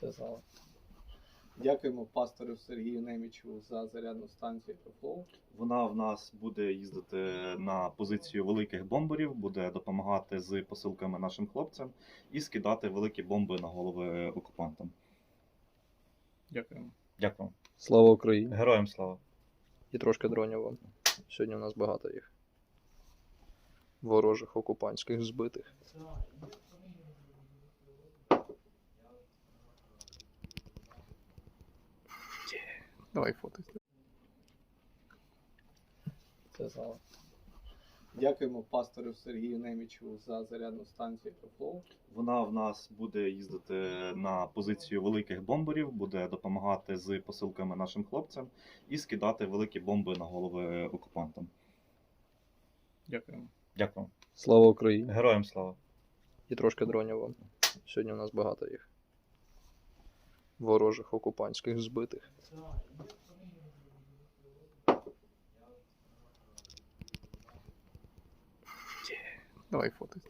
Це. Дякуємо пастору Сергію Немічу за зарядну станцію Екофлоу. Вона в нас буде їздити на позицію великих бомберів, буде допомагати з посилками нашим хлопцям і скидати великі бомби на голови окупантам. Дякуємо. Дякую. Слава Україні! Героям слава! І трошки дронів вам. Сьогодні у нас багато їх. Ворожих окупантських збитих. Давай фото. Це зала. Дякуємо пастору Сергію Немічу за зарядну станцію Екофлоу. Вона в нас буде їздити на позицію великих бомберів, буде допомагати з посилками нашим хлопцям і скидати великі бомби на голови окупантам. Дякуємо. Дякую. Слава Україні! Героям слава! І трошки дронів вам. Сьогодні у нас багато їх. Ворожих окупантських збитих. Давай фото.